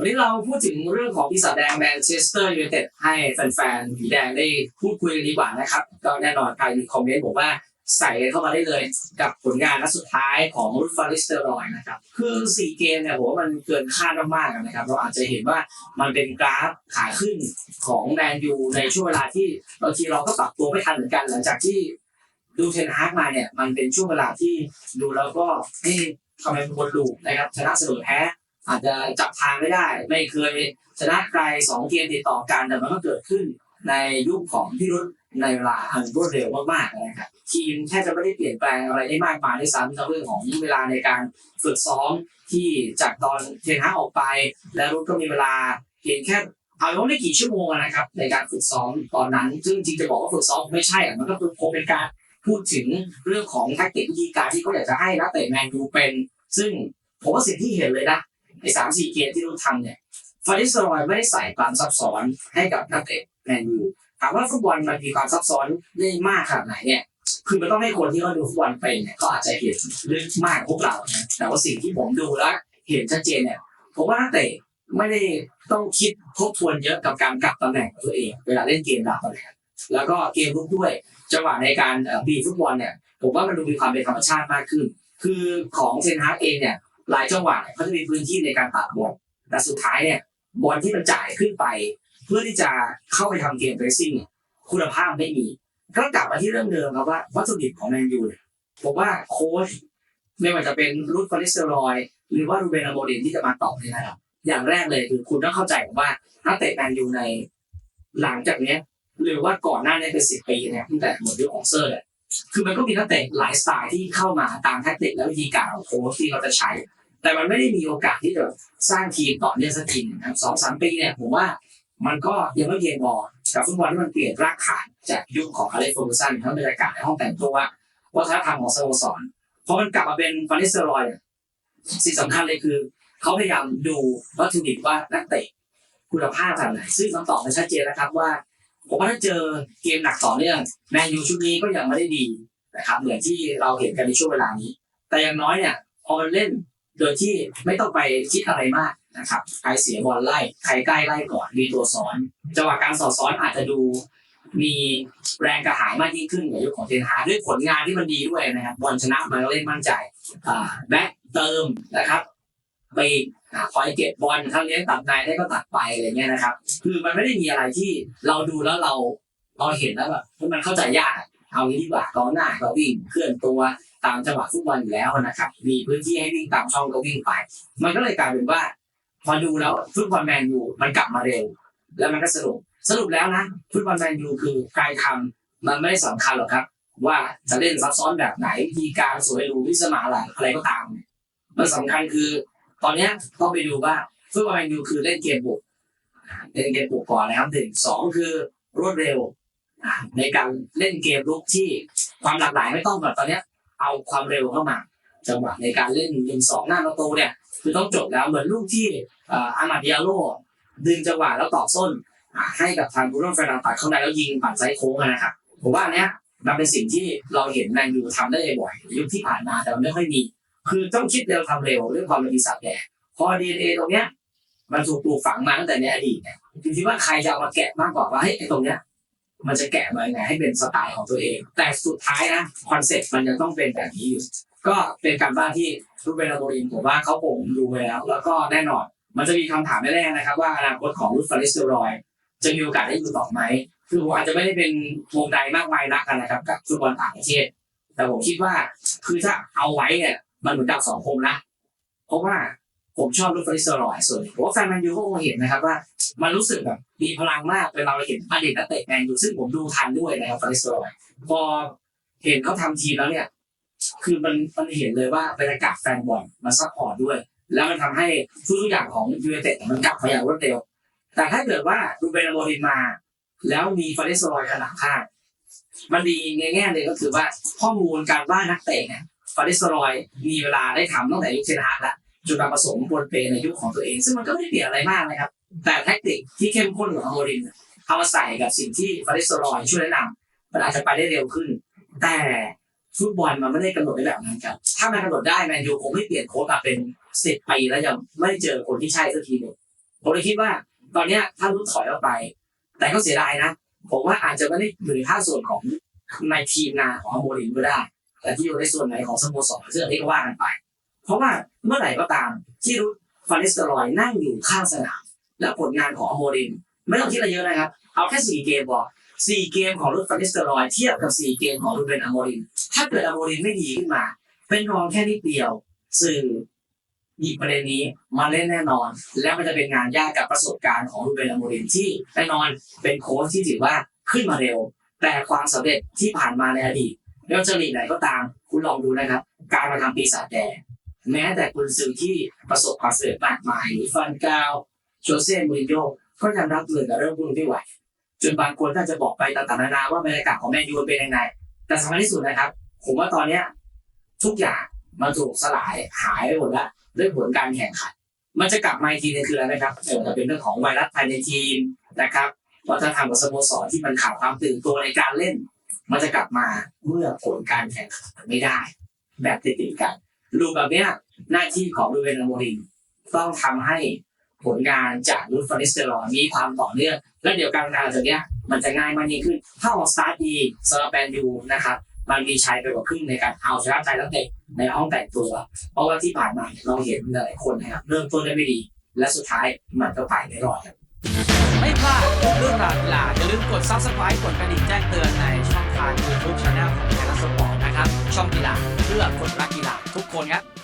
วันนี้เราพูดถึงเรื่องของปีศาจแดงแมนเชสเตอร์ยูไนเต็ดให้แฟนๆผีแดงได้พูดคุยกันดีกว่านะครับ ก็แน่นอนใครมีคอมเมนต์บอกว่าใส่เข้ามาได้เลยกับผลงานนัดสุดท้ายของรูฟฟาริสเตอร์รอยนะครับ คือ 4 เกมเนี่ยผมว่ามันเกินคาดมากๆนะครับ เราอาจจะเห็นว่ามันเป็นกราฟขาขึ้นของแมนยูในช่วงเวลาที่บางทีเราก็ปรับตัวไม่ทันเหมือนกัน หลังจากที่ดูเทนฮากมาเนี่ย มันเป็นช่วงเวลาที่ดูแล้วก็เอ๊ะทำไมเป็นคนดูนะครับชนะเสมอแพ้ อาจจะจับทางไม่ได้ ไม่เคยชนะใครสองเกมติดต่อกันแต่มันก็เกิดขึ้นในยุคของพี่รุ่นในเวลาอันรวดเร็วมากๆนะครับทีมแทบจะไม่ได้เปลี่ยนแปลงอะไรได้มากมายด้วยซ้ำทั้งเรื่องของเวลาในการฝึกซ้อมที่จากตอนเทนฮาออกไป แล้วรุ่นก็มีเวลาเพียงแค่เอาเป็นว่าไม่กี่ชั่วโมงนะครับ ในการฝึกซ้อมตอนนั้น ซึ่งจริงจะบอกว่าฝึกซ้อมไม่ใช่อะมันก็คือคงเป็นการพูดถึงเรื่องของแทคติกวิธีการที่เขาอยากจะให้นักเตะแมนยูเป็น ซึ่งผมว่าสิ่งที่เห็นเลยนะ ในสามสี่เกมที่เราทำเนี่ยฟาริสรอยไม่ได้ใส่ความซับซ้อนให้กับนักเตะแมนยูถามว่าฟุตบอลมันมีความซับซ้อนได้มากขนาดไหนเนี่ยคือมันต้องให้คนที่เขาดูฟุตบอลเป็นเนี่ยก็อาจจะเห็นลึกมากพวกเรานะแต่ว่าสิ่งที่ผมดูแล้วเห็นชัดเจนเนี่ยผมว่านักเตะไม่ได้ต้องคิดทบทวนเยอะกับการกลับตำแหน่งของตัวเอง เวลาเล่นเกมดับตำแหน่งแล้วก็เกมลุกด้วยจังหวะในการบีฟุตบอลเนี่ยผมว่ามันดูมีความเป็นธรรมชาติมากขึ้น คือของเซนฮาร์เองเนี่ย หลายจังหวะเนี่ยเขาจะมีพื้นที่ในการตัดบอลแต่สุดท้ายเนี่ยบอลที่มันจ่ายขึ้นไป เพื่อที่จะเข้าไปทำเกมเรสซิ่งคุณภาพไม่มีก็กลับมาที่เรื่องเดิมครับว่าวัตถุดิบของแมนยูเนี่ยผมว่าโค้ชไม่ว่าจะเป็นรูดฟาริสเตอรอย หรือว่ารูเบนอโมเดนที่จะมาตอบนี่นะครับอย่างแรกเลยคือคุณต้องเข้าใจว่านักเตะแมนยูในหลังจากเนี้ยหรือว่าก่อนหน้านี้เป็นสิบปีเนี่ยตั้งแต่หมดยุคของเซอร์เนี่ยคือมันก็มีนักเตะหลายสไตล์ที่เข้ามาตามแทคติกและวิธีการของโค้ชที่เขาจะใช้ แต่มันไม่ได้มีโอกาสที่จะสร้างทีมต่อเนื่องสักทีนะครับสองสามปีเนี่ยผมว่ามันก็ยังไม่เพียงพอกับฟุตบอลที่มันเปลี่ยนรากฐานจากยุคของอเล็กซ์เฟอร์กูสันทั้งบรรยากาศในห้องแต่งตัววัฒนธรรมของสโมสรพอมันกลับมาเป็นฟานิสเตอรอยเนี่ยสิ่งสำคัญเลยคือเขาพยายามดูวัตถุดิบว่านักเตะคุณภาพขนาดไหนซึ่งคำตอบมันชัดเจนแล้วครับว่าผมว่าถ้าเจอเกมหนักต่อเนื่องแมนยูชุดนี้ก็ยังไม่ได้ดีนะครับเหมือนที่เราเห็นกันในช่วงเวลานี้ แต่อย่างน้อยเนี่ยพอมันเล่น โดยที่ไม่ต้องไปคิดอะไรมากนะครับใครเสียบอลไล่ใครใกล้ไล่ก่อนมีตัวสอนจังหวะการสอดซ้อนอาจจะดูมีแรงกระหายมากยิ่งขึ้นในยุคของเทนฮาด้วยผลงานที่มันดีด้วยนะครับบอลชนะมันก็เล่นมั่นใจแบ็คเติมนะครับไปคอยเก็บบอลถ้าเลี้ยงตัดในได้ก็ตัดไปอะไรเงี้ยนะครับ คือมันไม่ได้มีอะไรที่เราดูแล้วเราเราเห็นแล้วแบบมันเข้าใจยากเอางี้ดีกว่า กองหน้าก็วิ่งเคลื่อนตัว ตามจังหวะฟุตบอลอยู่แล้วนะครับ มีพื้นที่ให้วิ่งตามช่องก็วิ่งไป มันก็เลยกลายเป็นว่า พอดูแล้วฟุตบอลแมนยูมันกลับมาเร็ว แล้วมันก็สรุปสรุปแล้วนะฟุตบอลแมนยูคือการทำมันไม่ได้สำคัญหรอกครับ ว่าจะเล่นซับซ้อนแบบไหนวิธีการสวยหรูวิสมาอะไรอะไรก็ตาม มันสำคัญคือ ตอนเนี้ยต้องไปดูว่าฟุตบอลแมนยูคือเล่นเกมบุกเล่นเกมบุกก่อนนะครับหนึ่งสองคือรวดเร็วในการเล่นเกมลุกที่ความหลากหลายไม่ต้องแบบตอนเนี้ย เอาความเร็วเข้ามา จังหวะในการเล่นหนึ่งสองหน้าประตูเนี่ยคือต้องจบแล้วเหมือนลูกที่อามาดิอาโลดึงจังหวะแล้วต่อส้นให้กับทางบูโน่เฟรนันตัดเข้าในแล้วยิงปั่นไซโค้งอะนะครับผมว่าเนี้ยมันเป็นสิ่งที่เราเห็นแมนยูทำได้บ่อยยุคที่ผ่านมาแต่มันไม่ค่อยมี คือต้องคิดเร็วทำเร็วเรื่องความเป็นปีศาจแดงพอดีเอตรงเนี้ยมันถูกปลูกฝังมาตั้งแต่ในอดีตเนี่ยอยู่ที่ว่าใครจะเอามาแกะมากกว่าว่าเฮ้ยไอ้ตรงเนี้ย มันจะแกะมายังไงให้เป็นสไตล์ของตัวเอง แต่สุดท้ายนะคอนเซ็ปต์มันยังต้องเป็นแบบนี้อยู่ ก็เป็นการบ้านที่รูปเบนอาโมรินผมว่าเขาคงดูไว้แล้ว แล้วก็แน่นอน มันจะมีคำถามแน่ๆนะครับ ว่าอนาคตของรูฟาริสเตอรอยจะมีโอกาสได้อยู่ต่อไหม คือผมอาจจะไม่ได้เป็นวงใดมากมายนักกันนะครับกับฟุตบอลต่างประเทศ แต่ผมคิดว่าคือถ้าเอาไว้เนี่ยมันเหมือนกับสองคมนะ เพราะว่า ผมชอบรูฟริสเตอรอยส่วนผมว่าแฟนแมนยูก็คงเห็นนะครับว่า มันรู้สึกแบบมีพลังมากเวลาเราเห็นอดีตนักเตะแมนยูซึ่งผมดูทันด้วยนะครับฟริสเตอรอยพอเห็นเขาทำทีแล้วเนี่ย คือมันมันเห็นเลยว่าบรรยากาศแฟนบอลมันซัพพอร์ตด้วย แล้วมันทำให้ทุกๆอย่างของยูไนเต็ดมันกลับมาอย่างรวดเร็ว แต่ถ้าเกิดว่าดูเบนอาโมรินมา แล้วมีฟาริสโรอยขนาดข้างมันดีในแง่เลยก็คือว่าข้อมูลการว่านักเตะเนี่ยฟาริสโรอยมีเวลาได้ทำตั้งแต่ยุคเทนฮากละ จนมาผสมบนเปในยุคของตัวเอง ซึ่งมันก็ไม่ได้เปลี่ยนอะไรมากนะครับ แต่แท็กติกที่เข้มข้นของอโมรินเอามาใส่กับสิ่งที่ฟาริสรอยช่วยแนะนำมันอาจจะไปได้เร็วขึ้น แต่ฟุตบอลมันไม่ได้กำหนดไว้แบบนั้นครับ ถ้ามันกำหนดได้แมนยูคงไม่เปลี่ยนโค้ชมาเป็นสิบปีแล้วยังไม่เจอคนที่ใช่สักทีหนึ่งผมเลยคิดว่า ตอนเนี้ยถ้ารุดถอยออกไป แต่ก็เสียดายนะ ผมว่าอาจจะไม่ได้อยู่ในภาคส่วนของในทีมงานของอโมรินก็ได้ แต่ที่อยู่ในส่วนไหนของสโมสรซึ่อันนี้ก็ว่ากันไป เพราะว่าเมื่อไหร่ก็ตามที่รุดฟานิสเตอรอยนั่งอยู่ข้างสนาม แล้วผลงานของอโมรินไม่ต้องคิดอะไรเยอะนะครับ เอาแค่สี่เกมพอสี่เกมของรุดฟานิสเตอรอยเทียบกับสี่เกมของรุดเบนอโมริน ถ้าเกิดอโมรินไม่ดีขึ้นมา เป็นรองแค่นิดเดียว สื่อหยิบประเด็นนี้มาเล่นแน่นอน แล้วมันจะเป็นงานยากกับประสบการณ์ของรูเบนอโมรินที่แน่นอนเป็นโค้ชที่ถือว่าขึ้นมาเร็ว แต่ความสำเร็จที่ผ่านมาในอดีตไม่ว่าจะลีกไหนก็ตาม คุณลองดูนะครับ การมาทำปีศาจแดง แม้แต่คุณซื้อที่ประสบความสำเร็จมากมายหรือฟันกาวโจเซ่มูรินโญ่ก็ยังรับมือกับเรื่องพวกนี้ไม่ไหวจนบางคนก็จะบอกไปต่างๆนานาว่าบรรยากาศของแมนยูเป็นยังไงแต่สำคัญที่สุดนะครับ ผมว่าตอนเนี้ยทุกอย่างมันถูกสลายหายไปหมดแล้วด้วยผลการแข่งขัน มันจะกลับมาอีกทีนึงคืออะไรนะครับไม่ว่าจะเป็นเรื่องของไวรัสภายในทีมนะครับวัฒนธรรมของสโมสรที่มันขาดความตื่นตัวในการเล่น มันจะกลับมาเมื่อผลการแข่งขันไม่ได้ แบบติดๆกัน รูปแบบเนี้ยหน้าที่ของลูเวนอโมรินต้องทำให้ผลงานจากรูฟฟานิสเตอรอยมีความต่อเนื่องและเดี๋ยวการทำงานจากเนี้ยมันจะง่ายมากยิ่งขึ้น ถ้าออกสตาร์ทดีสำหรับแมนยูนะครับมันมีชัยไปกว่าครึ่งในการเอาชนะใจนักเตะในห้องแต่งตัว เพราะว่าที่ผ่านมาเราเห็นหลายคนนะครับเริ่มต้นได้ไม่ดี และสุดท้ายมันก็ไปไม่รอดครับไม่พลาดทุกเรื่องราวกีฬาอย่าลืมกด subscribe กดกระดิ่งแจ้งเตือนในช่องทาง YouTube Channel ของไทยรัฐสปอร์ตนะครับ ช่องกีฬาเพื่อคนรักกีฬา ทุกคนครับ